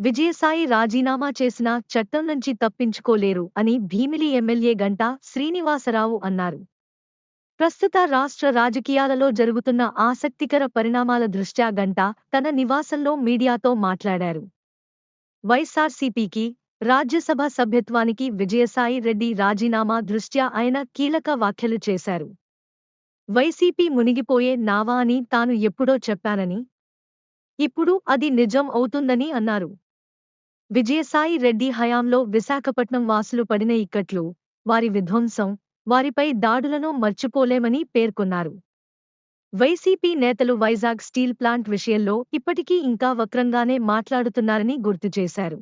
విజయసాయి రాజీనామా చేసినా చట్టం నుంచి తప్పించుకోలేరు అని భీమిలి ఎమ్మెల్యే గంటా శ్రీనివాసరావు అన్నారు. ప్రస్తుత రాష్ట్ర రాజకీయాలలో జరుగుతున్న ఆసక్తికర పరిణామాల దృష్ట్యా గంటా తన నివాసంలో మీడియాతో మాట్లాడారు. వైఎస్ఆర్సీపీకి రాజ్యసభ సభ్యత్వానికి విజయసాయి రెడ్డి రాజీనామా దృష్ట్యా ఆయన కీలక వ్యాఖ్యలు చేశారు. వైసీపీ మునిగిపోయే నావా అని తాను ఎప్పుడో చెప్పానని ఇప్పుడు అది నిజం అవుతుందని అన్నారు. విజయసాయి రెడ్డి హయాంలో విశాఖపట్నం వాసులు పడిన ఇక్కట్లు వారి విధ్వంసం వారిపై దాడులను మర్చిపోలేమని పేర్కొన్నారు. వైసీపీ నేతలు వైజాగ్ స్టీల్ ప్లాంట్ విషయంలో ఇప్పటికీ ఇంకా వక్రంగానే మాట్లాడుతున్నారని గుర్తు చేశారు.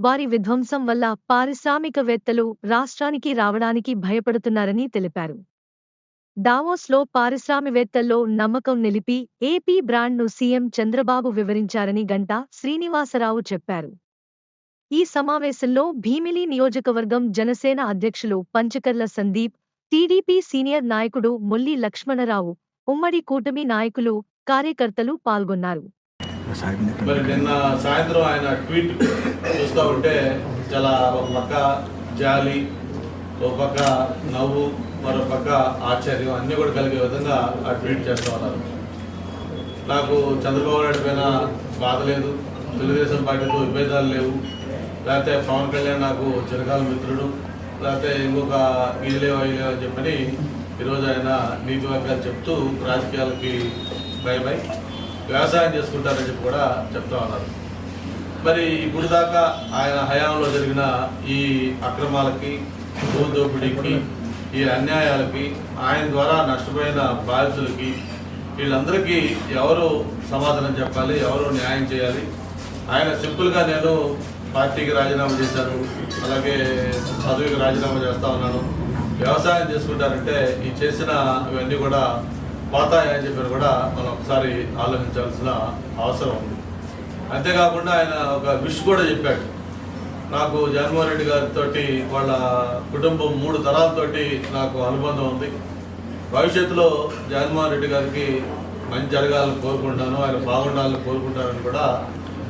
వారి విధ్వంసం వల్ల పారిశ్రామికవేత్తలు రాష్ట్రానికి రావడానికి భయపడుతున్నారని తెలిపారు. దావోస్లో పారిశ్రామికవేత్తల్లో నమ్మకం నిలిపి ఏపీ బ్రాండ్ను సీఎం చంద్రబాబు వివరించారని గంటా శ్రీనివాసరావు చెప్పారు. ఈ సమావేశంలో భీమిలి నియోజకవర్గం జనసేన అధ్యక్షులు పంచకర్ల సందీప్ టీడీపీ సీనియర్ నాయకుడు మొల్లి లక్ష్మణరావు ఉమ్మడి కూటమి నాయకులు కార్యకర్తలు పాల్గొన్నారు. మరి నిన్న సాయంత్రం ఆయన ట్వీట్ చూస్తూ ఉంటే చాలా ఒక పక్క జాలి ఒక పక్క నవ్వు మరో పక్క ఆశ్చర్యం అన్నీ కూడా కలిగే విధంగా ఆ ట్వీట్ చేస్తూ ఉన్నారు. నాకు చంద్రబాబు నాయుడు పైన బాధ లేదు. తెలుగుదేశం పార్టీతో విభేదాలు లేవు. లేకపోతే పవన్ కళ్యాణ్ నాకు చిరకాల మిత్రుడు లేకపోతే ఇంకొక వీలేవో లేవు అని చెప్పని ఈరోజు ఆయన నీతి వాక్యాలు చెప్తూ రాజకీయాలకి బై బై వ్యవసాయం చేసుకుంటారని చెప్పి కూడా చెప్తా ఉన్నారు. మరి ఇప్పుడు దాకా ఆయన హయాంలో జరిగిన ఈ అక్రమాలకి భూదోపిడీకి ఈ అన్యాయాలకి ఆయన ద్వారా నష్టపోయిన బాధితులకి వీళ్ళందరికీ ఎవరు సమాధానం చెప్పాలి ఎవరు న్యాయం చేయాలి? ఆయన సింపుల్గా నేను పార్టీకి రాజీనామా చేశాను అలాగే చదువుకి రాజీనామా చేస్తా ఉన్నాను. వ్యవసాయం చేసుకుంటారంటే ఈ చేసిన ఇవన్నీ కూడా పోతాయని చెప్పి కూడా మనం ఒకసారి ఆలోచించాల్సిన అవసరం ఉంది. అంతేకాకుండా ఆయన ఒక విష్ కూడా చెప్పాడు. నాకు జగన్మోహన్ రెడ్డి గారితో వాళ్ళ కుటుంబం మూడు తరాలతోటి నాకు అనుబంధం ఉంది. భవిష్యత్తులో జగన్మోహన్ రెడ్డి గారికి మంచి జరగాలని కోరుకుంటాను ఆయన బాగుండాలని కోరుకుంటానని కూడా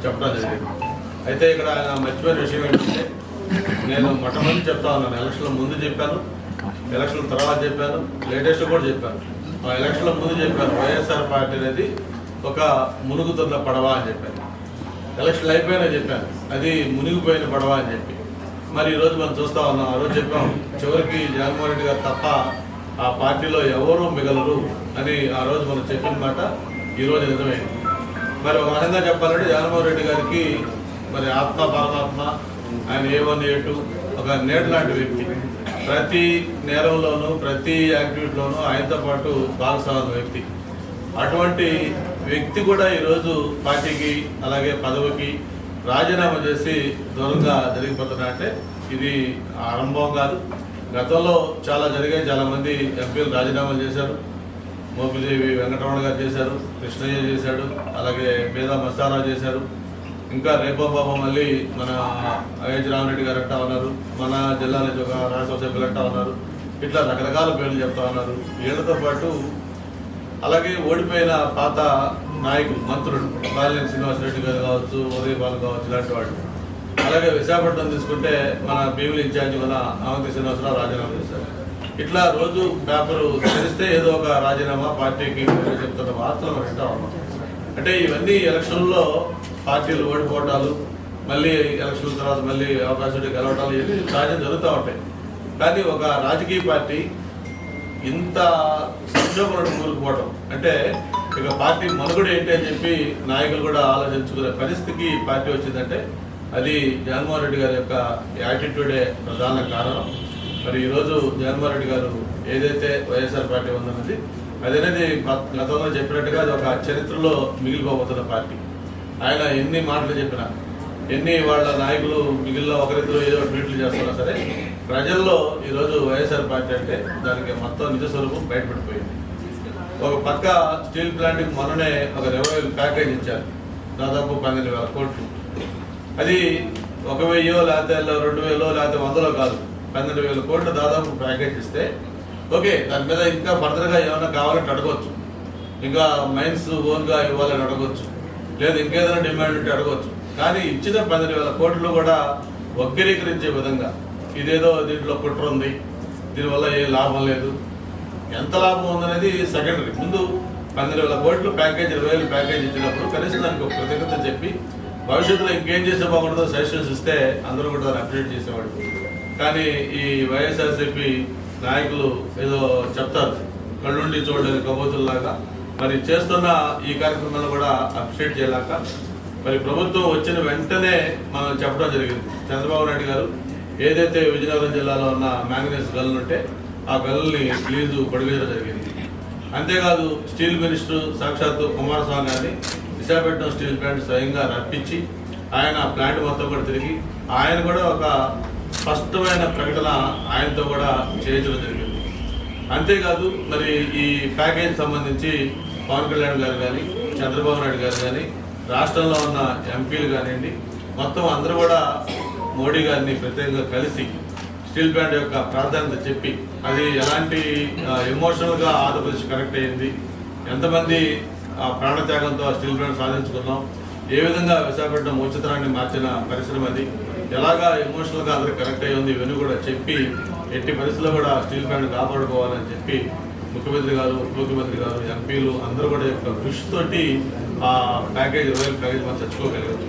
చెప్పడం జరిగింది. అయితే ఇక్కడ ఆయన మర్చిపోయిన విషయం ఏంటంటే నేను మొట్టమొదటి చెప్తా ఉన్నాను. ఎలక్షన్ల ముందు చెప్పాను. ఎలక్షన్ల తర్వాత చెప్పాను. లేటెస్ట్ కూడా చెప్పాను. ఆ ఎలక్షన్ల ముందు చెప్పాను. వైఎస్ఆర్ పార్టీ అనేది ఒక మునుగుతున్న పడవ అని చెప్పాను. ఎలక్షన్లు అయిపోయినా చెప్పాను. అది మునిగిపోయిన పడవ అని చెప్పి. మరి ఈరోజు మనం చూస్తా ఉన్నాం. ఆ రోజు చెప్పాం చివరికి జగన్మోహన్ రెడ్డి గారు తప్ప ఆ పార్టీలో ఎవరూ మిగలరు అని ఆ రోజు మనం చెప్పిన మాట ఈరోజు నిజమైంది. మరి ఒక రకంగా చెప్పాలంటే జగన్మోహన్ రెడ్డి గారికి మరి ఆత్మ పరమాత్మ ఆయన ఏ వన్ ఏ టూ ఒక నేడు లాంటి వ్యక్తి. ప్రతి నేరంలోనూ ప్రతి యాక్టివిటీలోనూ ఆయనతో పాటు భాగస్వామ్య వ్యక్తి. అటువంటి వ్యక్తి కూడా ఈరోజు పార్టీకి అలాగే పదవికి రాజీనామా చేసి దూరంగా జరిగిపోతున్నా అంటే ఇది ఆరంభం కాదు. గతంలో చాలా జరిగాయి. చాలామంది ఎంపీలు రాజీనామాలు చేశారు. మోపిదేవి వెంకటరమణ గారు చేశారు. కృష్ణయ్య చేశాడు. అలాగే మేధా మస్తారావు చేశారు. ఇంకా రేపో బాబా మళ్ళీ మన అయోధ్య రామరెడ్డి గారు అంటా ఉన్నారు మన జిల్లా నుంచి ఒక రాజ్యసభ సభ్యులు అంటా ఉన్నారు ఇట్లా రకరకాల పేర్లు చెప్తా ఉన్నారు. వీళ్ళతో పాటు అలాగే ఓడిపోయిన పాత నాయకులు మంత్రులు బాలినేని శ్రీనివాసరెడ్డి గారు కావచ్చు ఉదయ్ కావచ్చు ఇలాంటి వాళ్ళు. అలాగే విశాఖపట్నం తీసుకుంటే మన భీముల ఇన్ఛార్జి మన అవంతి శ్రీనివాసరావు రాజీనామా చేశారు. ఇట్లా రోజు పేపరు తెలిస్తే ఏదో ఒక రాజీనామా పార్టీకి చెప్తున్న వార్తలు మనం వింటా ఉన్నాం. అంటే ఇవన్నీ ఎలక్షన్లో పార్టీలు ఓడిపోవటాలు మళ్ళీ ఎలక్షన్ తర్వాత మళ్ళీ అవకాశం గెలవటాలు ఇవన్నీ సహజం జరుగుతూ ఉంటాయి. కానీ ఒక రాజకీయ పార్టీ ఇంత సంక్షోభంలో కూరుకుపోవడం అంటే ఇక పార్టీ మనుగడ ఏంటి అని చెప్పి నాయకులు కూడా ఆలోచించుకునే పరిస్థితికి పార్టీ వచ్చిందంటే అది జగన్మోహన్ రెడ్డి గారి యొక్క యాటిట్యూడే ప్రధాన కారణం. మరి ఈరోజు జగన్మోహన్ రెడ్డి గారు ఏదైతే వైఎస్ఆర్ పార్టీ ఉందన్నది అదనేది గతంలో చెప్పినట్టుగా అది ఒక చరిత్రలో మిగిలిపోబోతున్న పార్టీ. ఆయన ఎన్ని మాటలు చెప్పినా ఎన్ని వాళ్ళ నాయకులు మిగిలిన ఒకరిద్దరు ఏదో ట్వీట్లు చేస్తున్నా సరే ప్రజల్లో ఈరోజు వైఎస్ఆర్ పార్టీ అంటే దానికి మొత్తం నిజ స్వరూపం బయటపడిపోయింది. ఒక పక్క స్టీల్ ప్లాంట్కి మొన్ననే ఒక రెవెన్యూ ప్యాకేజ్ ఇచ్చారు. దాదాపు పన్నెండు వేల కోట్లు. అది ఒక వెయ్యో లేకపోతే రెండు వేలో లేకపోతే వందలో కాదు. పన్నెండు వేల కోట్లు దాదాపు ప్యాకేజ్ ఇస్తే ఓకే దాని మీద ఇంకా ఫర్దర్గా ఏమైనా కావాలంటే అడగవచ్చు ఇంకా మైన్స్ ఓన్గా ఇవ్వాలని అడగవచ్చు లేదు ఇంకేదైనా డిమాండ్ ఉంటే అడగవచ్చు కానీ ఇచ్చిన పదిహేను వేల కోట్లు కూడా వక్రీకరించే విధంగా. ఇదేదో దీంట్లో కుట్ర ఉంది. దీనివల్ల ఏ లాభం లేదు. ఎంత లాభం ఉందనేది సెకండరీ ముందు పన్నెండు వేల కోట్లు ప్యాకేజ్ ఇరవై వేలు ప్యాకేజ్ ఇచ్చినప్పుడు కనీసం దానికి ఒక కృతజ్ఞత చెప్పి భవిష్యత్తులో ఇంకేం చేస్తే బాగుంటుందో సజెషన్స్ ఇస్తే అందరూ కూడా దాన్ని అప్డేట్ చేసేవాడు కానీ ఈ వైఎస్ఆర్సీపీ నాయకులు ఏదో చెప్తారు. కళ్ళుండి చూడలేని కబోతుల్లాగా. మరి చేస్తున్న ఈ కార్యక్రమాన్ని కూడా అప్రిషియేట్ చేయలేక మరి ప్రభుత్వం వచ్చిన వెంటనే మనం చెప్పడం జరిగింది. చంద్రబాబు నాయుడు గారు ఏదైతే విజయనగరం జిల్లాలో ఉన్న మ్యాంగనీస్ గల్లు ఉంటే ఆ గల్లుని లీజు పొడిగించడం జరిగింది. అంతేకాదు స్టీల్ మినిస్టర్ సాక్షాత్తు కుమారస్వామి గారిని విశాఖపట్నం స్టీల్ ప్లాంట్ స్వయంగా రప్పించి ఆయన ప్లాంట్ మొత్తం కూడా తిరిగి ఆయన కూడా ఒక స్పష్టమైన ప్రకటన ఆయనతో కూడా చేయించడం జరిగింది. అంతేకాదు మరి ఈ ప్యాకేజ్ సంబంధించి పవన్ కళ్యాణ్ గారు కానీ చంద్రబాబు నాయుడు గారు కానీ రాష్ట్రంలో ఉన్న ఎంపీలు కానివ్వండి మొత్తం అందరూ కూడా మోడీ గారిని ప్రత్యేకంగా కలిసి స్టీల్ ప్లాంట్ యొక్క ప్రాధాన్యత చెప్పి అది ఎలాంటి ఎమోషనల్గా ఆంధ్రప్రదేశ్ కనెక్ట్ అయ్యింది ఎంతమంది ఆ, ప్రాణత్యాగంతో ఆ స్టీల్ ప్లాంట్ సాధించుకున్నాం ఏ విధంగా విశాఖపట్నం ఉచితరాన్ని మార్చిన పరిశ్రమ అది ఎలాగా ఎమోషనల్గా అందరికి కనెక్ట్ అయ్యింది ఇవన్నీ కూడా చెప్పి ఎట్టి పరిస్థితుల్లో కూడా స్టీల్ ప్లాంట్ కాపాడుకోవాలని చెప్పి ముఖ్యమంత్రి గారు ఉప ముఖ్యమంత్రి గారు ఎంపీలు అందరూ కూడా యొక్క కృషితోటి ఆ ప్యాకేజ్ ఇరవై ప్యాకేజ్ మనం తెచ్చుకోగలిగాం.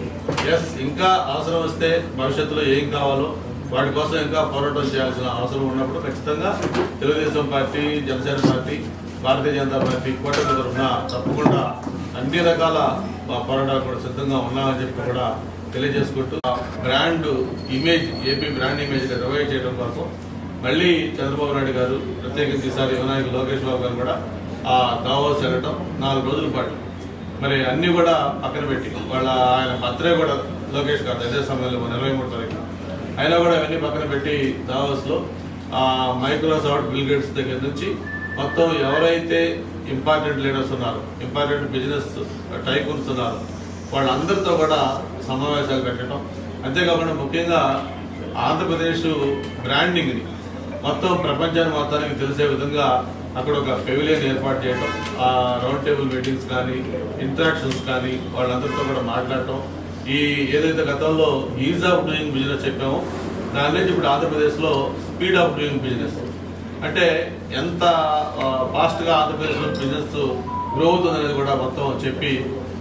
ఎస్ ఇంకా అవసరం వస్తే భవిష్యత్తులో ఏం కావాలో వాటి కోసం ఇంకా పోరాటం చేయాల్సిన అవసరం ఉన్నప్పుడు ఖచ్చితంగా Telugu Desam party Jana Sena party Bharatiya Janata party కూటమి తరఫున తప్పకుండా అన్ని రకాల పోరాటాలు కూడా సిద్ధంగా ఉన్నామని చెప్పి కూడా తెలియజేసుకుంటూ ఆ brand image AP brand image revive చేయడం కోసం మళ్ళీ చంద్రబాబు నాయుడు గారు ప్రత్యేకించి ఈసారి వినాయక లోకేష్ బాబు గారు కూడా ఆ దావోస్ వెళ్ళటం నాలుగు రోజుల పాటు. మరి అన్నీ కూడా పక్కన పెట్టి వాళ్ళ ఆయన భద్రే కూడా లోకేష్ గారు అదే సమయంలో ఇరవై మూడు తారీఖు అయినా కూడా అవన్నీ పక్కన పెట్టి దావోస్లో ఆ మైక్రోసాఫ్ట్ బిల్గేట్స్ దగ్గర నుంచి మొత్తం ఎవరైతే ఇంపార్టెంట్ లీడర్స్ ఉన్నారు ఇంపార్టెంట్ బిజినెస్ టైకూన్స్ ఉన్నారు వాళ్ళందరితో కూడా సమావేశాలు పెట్టడం. అంతేకాకుండా ముఖ్యంగా ఆంధ్రప్రదేశ్ బ్రాండింగ్ని మొత్తం ప్రపంచాన్ని మొత్తానికి తెలిసే విధంగా అక్కడ ఒక పెవిలియన్ ఏర్పాటు చేయడం ఆ రౌండ్ టేబుల్ మీటింగ్స్ కానీ ఇంటరాక్షన్స్ కానీ వాళ్ళందరితో కూడా మాట్లాడటం. ఈ ఏదైతే గతంలో ఈజ్ ఆఫ్ డూయింగ్ బిజినెస్ చెప్పామో దాని నుంచి ఇప్పుడు ఆంధ్రప్రదేశ్లో స్పీడ్ ఆఫ్ డూయింగ్ బిజినెస్. అంటే ఎంత ఫాస్ట్గా ఆంధ్రప్రదేశ్లో బిజినెస్ గ్రో అవుతుంది అనేది కూడా మొత్తం చెప్పి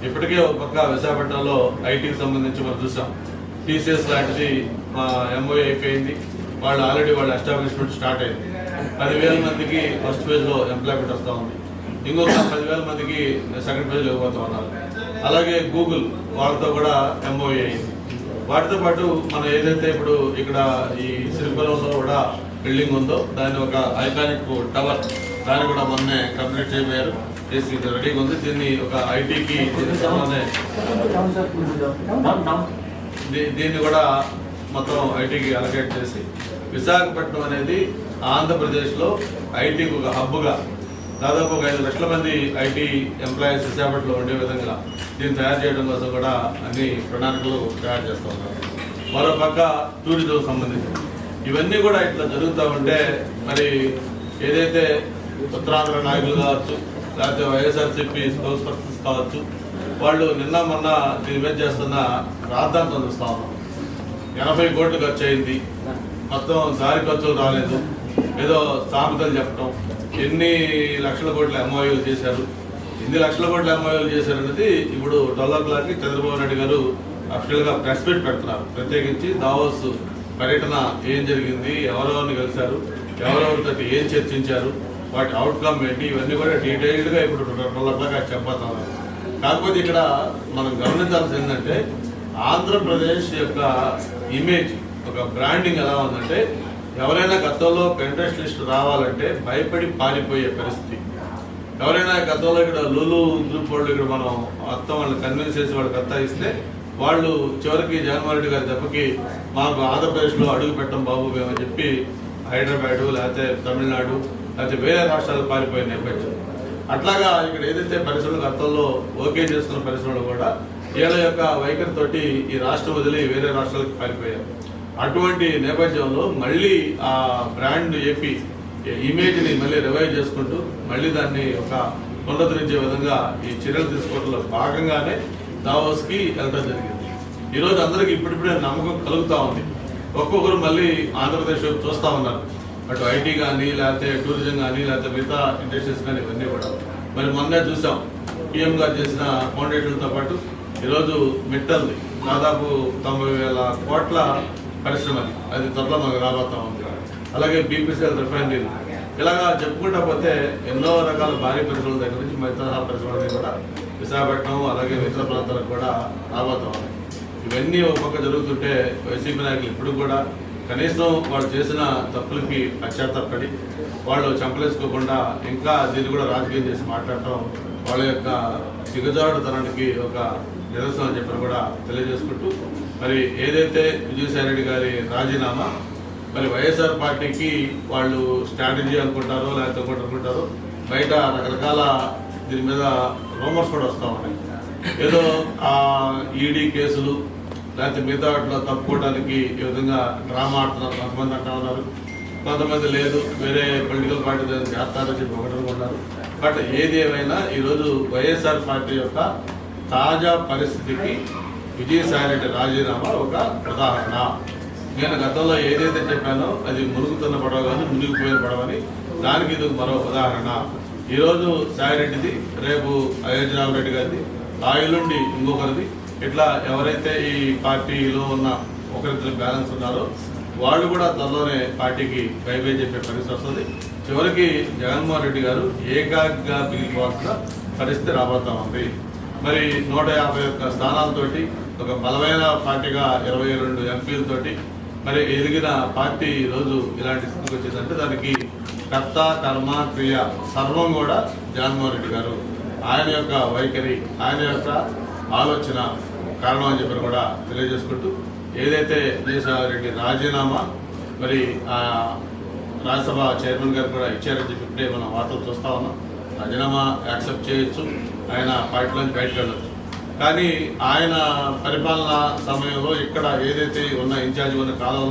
ఇప్పటికే ఒక పక్క విశాఖపట్నంలో ఐటీకి సంబంధించి మనం చూసాం. టీసీఎస్ లాంటిది ఎంఓఏ అయిపోయింది. వాళ్ళు ఆల్రెడీ వాళ్ళ ఎస్టాబ్లిష్మెంట్ స్టార్ట్ అయింది. పదివేల మందికి ఫస్ట్ ఫేజ్లో ఎంప్లాయ్మెంట్ వస్తూ ఉంది. ఇంకొక పదివేల మందికి సెకండ్ ఫేజ్లో ఇవ్వబోతూ ఉన్నారు. అలాగే గూగుల్ వాళ్ళతో కూడా ఎంఓఏ అయింది. వాటితో పాటు మనం ఏదైతే ఇప్పుడు ఇక్కడ ఈ శ్రీకాకుళంలో కూడా బిల్డింగ్ ఉందో దాని ఒక ఐకానిక్ టవర్ దాన్ని కూడా మొన్నే కంప్లీట్ చేయబోయారు. చేసి రెడీగా ఉంది దీన్ని ఒక ఐటీకి దీన్ని కూడా మొత్తం ఐటీకి అలకేట్ చేసి విశాఖపట్నం అనేది ఆంధ్రప్రదేశ్లో ఐటీకి ఒక హబ్గా దాదాపు ఒక ఐదు లక్షల మంది ఐటీ ఎంప్లాయీస్ విశాఖపట్నంలో ఉండే విధంగా దీన్ని తయారు చేయడం కోసం కూడా అన్ని ప్రణాళికలు తయారు చేస్తూ ఉన్నారు. మరో పక్క టూరిజం సంబంధించి. ఇవన్నీ కూడా ఇట్లా జరుగుతూ ఉంటే మరి ఏదైతే ఉత్తరాంధ్ర నాయకులు కావచ్చు లేకపోతే వైఎస్ఆర్సీపీ స్పోక్స్ పర్సన్స్ కావచ్చు వాళ్ళు నిన్న మొన్న దీని మీద చేస్తున్న ప్రార్థనతో చూస్తా ఉన్నాం. ఎనభై కోట్లు ఖర్చు అయింది మొత్తం దారి ఖర్చులు రాలేదు. ఏదో సామెతలు చెప్పడం ఎన్ని లక్షల కోట్ల ఎంఓయూలు చేశారు? ఎన్ని లక్షల కోట్ల ఎంఓయూలు చేశారు అనేది ఇప్పుడు ట్వెల్వ్ ఓ చంద్రబాబు నాయుడు గారు అఫిషియల్గా ప్రెస్ మీట్ పెడుతున్నారు. ప్రత్యేకించి దావోస్ పర్యటన ఏం జరిగింది? ఎవరెవరిని కలిశారు? ఎవరెవరితో ఏం చర్చించారు? వాటి అవుట్కమ్ ఏంటి ఇవన్నీ కూడా డీటెయిల్డ్గా ఇప్పుడు ట్వెల్వ్ చెప్పతాను కాకపోతే ఇక్కడ మనం గమనించాల్సి ఏంటంటే ఆంధ్రప్రదేశ్ యొక్క ఇమేజ్ ఒక బ్రాండింగ్ ఎలా ఉందంటే ఎవరైనా గతంలో పెంట్రెస్ట్ లిస్ట్ రావాలంటే భయపడి పారిపోయే పరిస్థితి. ఎవరైనా గతంలో ఇక్కడ లులు గ్రూప్ వాళ్ళు ఇక్కడ మనం అత్త వాళ్ళని కన్విన్స్ చేసి వాళ్ళకి అత్త ఇస్తే వాళ్ళు చివరికి జగన్మోహన్ రెడ్డి గారి దెబ్బకి మాకు ఆంధ్రప్రదేశ్లో అడుగు పెట్టం బాబు మేమని చెప్పి హైదరాబాద్ లేకపోతే తమిళనాడు లేకపోతే వేరే రాష్ట్రాలు పారిపోయే నేపథ్యం. అట్లాగా ఇక్కడ ఏదైతే పరిశ్రమలు గతంలో ఓకే చేస్తున్న పరిశ్రమలు కూడా వీళ్ళ యొక్క వైఖరితోటి ఈ రాష్ట్రం వదిలి వేరే రాష్ట్రాలకు పారిపోయారు అటువంటి నేపథ్యంలో మళ్ళీ ఆ బ్రాండ్ ఏపీ ఇమేజ్ని మళ్ళీ రివైవ్ చేసుకుంటూ మళ్ళీ దాన్ని ఒక పునరుద్ధరించే విధంగా ఈ చర్యలు తీసుకోవడంలో భాగంగానే దావోస్కి వెళ్ళడం జరిగింది. ఈరోజు అందరికీ ఇప్పుడిప్పుడే నమ్మకం కలుగుతూ ఉంది. ఒక్కొక్కరు మళ్ళీ ఆంధ్రప్రదేశ్ చూస్తూ ఉన్నారు. అటు ఐటీ కానీ లేకపోతే టూరిజం కానీ లేకపోతే మిగతా ఇండస్ట్రీస్ కానీ ఇవన్నీ కూడా. మరి మొన్నే చూసాం పిఎం గారు చేసిన ఫౌండేషన్తో పాటు ఈరోజు మిట్టల్ది దాదాపు తొంభై వేల కోట్ల పరిశ్రమ అది. త్వరలో మనకు రాబోతా ఉంది. అలాగే బీపీసీఎల్ రిఫైనరీలు. ఇలాగా చెప్పుకుంటా పోతే ఎన్నో రకాల భారీ పరిశ్రమల దగ్గర నుంచి మిగతా పరిశ్రమలన్నీ కూడా విశాఖపట్నం అలాగే ఇతర ప్రాంతాలకు కూడా రాబోతా ఉన్నాయి ఇవన్నీ ఒక పక్క జరుగుతుంటే వైసీపీ నాయకులు ఇప్పుడు కూడా కనీసం వాళ్ళు చేసిన తప్పులకి పశ్చాత్తాపడి వాళ్ళు చంపలేసుకోకుండా ఇంకా దీన్ని కూడా రాజకీయం చేసి మాట్లాడటం వాళ్ళ యొక్క దిగజారుడుతనానికి ఒక నిరసన అని చెప్పి కూడా తెలియజేసుకుంటూ మరి ఏదైతే విజయసాయిరెడ్డి గారి రాజీనామా మరి వైఎస్ఆర్ పార్టీకి వాళ్ళు స్ట్రాటజీ అనుకుంటారో లేకపోతే ఒకటి అనుకుంటారో బయట రకరకాల దీని మీద రూమర్స్ కూడా వస్తూ ఉన్నాయి. ఏదో ఆ ఈడీ కేసులు లేకపోతే మిగతా వాటిలో తప్పుకోవడానికి ఈ విధంగా డ్రామా ఆడుతున్నారు కొంతమంది అంటా ఉన్నారు. కొంతమంది లేదు వేరే పొలిటికల్ పార్టీ దాన్ని చేస్తారని చెప్పి ఒకటి ఉన్నారు. బట్ ఏది ఏమైనా ఈరోజు వైఎస్ఆర్ పార్టీ యొక్క తాజా పరిస్థితికి విజయసాయిరెడ్డి రాజీనామా ఒక ఉదాహరణ. నేను గతంలో ఏదైతే చెప్పానో అది మురుగుతున్న పడవ కానీ మునిగిపోయిన పడవని దానికి ఇది మరో ఉదాహరణ. ఈరోజు సాయిరెడ్డిది రేపు అయోధ్య రెడ్డి గారిది ఆ నుండి ఇంకొకరిది ఇట్లా ఎవరైతే ఈ పార్టీలో ఉన్న ఒకరిద్దరు బ్యాలెన్స్ ఉన్నారో వాళ్ళు కూడా త్వరలోనే పార్టీకి బై చెప్పే పరిస్థితి వస్తుంది. చివరికి జగన్మోహన్ రెడ్డి గారు ఏకాగ్గా మిగిలిపోవాల్సిన పరిస్థితి రాబోతా ఉంది మరి నూట యాభై ఒక్క స్థానాలతోటి ఒక బలమైన పార్టీగా ఇరవై రెండు ఎంపీలతోటి మరి ఎదిగిన పార్టీ ఈరోజు రోజు ఇలాంటి స్థితికి వచ్చిందంటే దానికి కర్త కర్మ క్రియ సర్వం కూడా జగన్మోహన్ రెడ్డి గారు. ఆయన యొక్క వైఖరి ఆయన యొక్క ఆలోచన కారణం అని చెప్పి కూడా తెలియజేసుకుంటూ ఏదైతే విజయసాయి రెడ్డి రాజీనామా మరి ఆ రాజ్యసభ చైర్మన్ గారు కూడా ఇచ్చారని చెప్పి ఇప్పుడే మనం వార్తలు చూస్తా ఉన్నాం. రాజీనామా యాక్సెప్ట్ చేయొచ్చు. ఆయన పార్టీలోంచి బయటకు వెళ్ళొచ్చు. కానీ ఆయన పరిపాలన సమయంలో ఇక్కడ ఏదైతే ఉన్న ఇన్ఛార్జ్ ఉన్న కాలంలో